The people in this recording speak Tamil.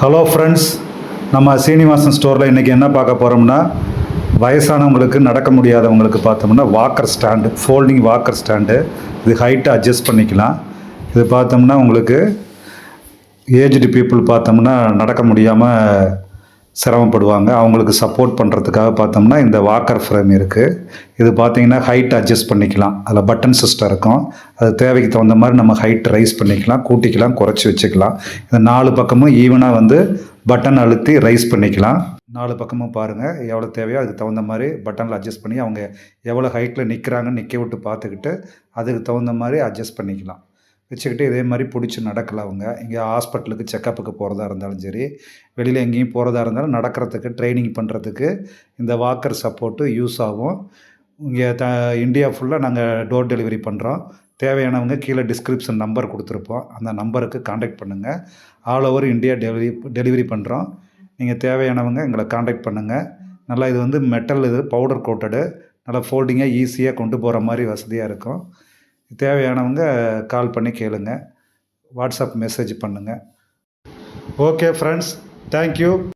ஹலோ ஃப்ரெண்ட்ஸ் நம்ம சீனிவாசன் ஸ்டோரில் இன்றைக்கி என்ன பார்க்க போகிறோம்னா வயசானவங்களுக்கு நடக்க முடியாதவங்களுக்கு பார்த்தோம்னா walker stand folding walker stand இது ஹைட்டை அட்ஜஸ்ட் பண்ணிக்கலாம். இது பார்த்தோம்னா உங்களுக்கு ஏஜ்டு பீப்புள் பார்த்தோம்னா நடக்க முடியாமல் சிரமப்படுவாங்க. அவங்களுக்கு சப்போர்ட் பண்ணுறதுக்காக பார்த்தோம்னா இந்த வாக்கர் ஃப்ரேம் இருக்குது இது பார்த்தீங்கன்னா ஹைட் அட்ஜஸ்ட் பண்ணிக்கலாம். அதில் பட்டன் சிஸ்டம் இருக்கும். அது தேவைக்கு தகுந்த மாதிரி நம்ம ஹைட் ரைஸ் பண்ணிக்கலாம். கூட்டிக்கலாம் குறைச்சி வச்சுக்கலாம். இந்த நாலு பக்கமும் ஈவனாக வந்து பட்டன் அழுத்தி ரைஸ் பண்ணிக்கலாம். நாலு பக்கமும் பாருங்கள் எவ்வளோ தேவையோ அதுக்கு தகுந்த மாதிரி பட்டனில் அட்ஜஸ்ட் பண்ணி அவங்க எவ்வளோ ஹைட்டில் நிற்கிறாங்கன்னு நிற்க விட்டு பார்த்துக்கிட்டு அதுக்கு தகுந்த மாதிரி அட்ஜஸ்ட் பண்ணிக்கலாம். வச்சுக்கிட்டு இதே மாதிரி பிடிச்சி நடக்கலாம் அவங்க. இங்கே ஹாஸ்பிட்டலுக்கு செக்கப்புக்கு போகிறதா இருந்தாலும் சரி வெளியில் எங்கேயும் போகிறதா இருந்தாலும் நடக்கிறதுக்கு ட்ரைனிங் பண்ணுறதுக்கு இந்த வாக்கர் சப்போர்ட்டு யூஸ் ஆகும். இங்கே த இந்தியா ஃபுல்லாக நாங்கள் டோர் டெலிவரி பண்ணுறோம் தேவையானவங்க கீழே டிஸ்கிரிப்ஷன் நம்பர் கொடுத்துருப்போம். அந்த நம்பருக்கு காண்டாக்ட் பண்ணுங்கள் all over India delivery delivery பண்ணுறோம் நீங்கள் தேவையானவங்க எங்களை காண்டாக்ட் பண்ணுங்கள் நல்லா இது வந்து மெட்டல் இது பவுடர் கோட்டடு நல்லா ஃபோல்டிங்காக ஈஸியாக கொண்டு போகிற மாதிரி வசதியாக இருக்கும். தேவையானவங்க கால் பண்ணி கேளுங்க. வாட்ஸ்அப் மெசேஜ் பண்ணுங்கள் ஓகே ஃப்ரெண்ட்ஸ் தேங்க்யூ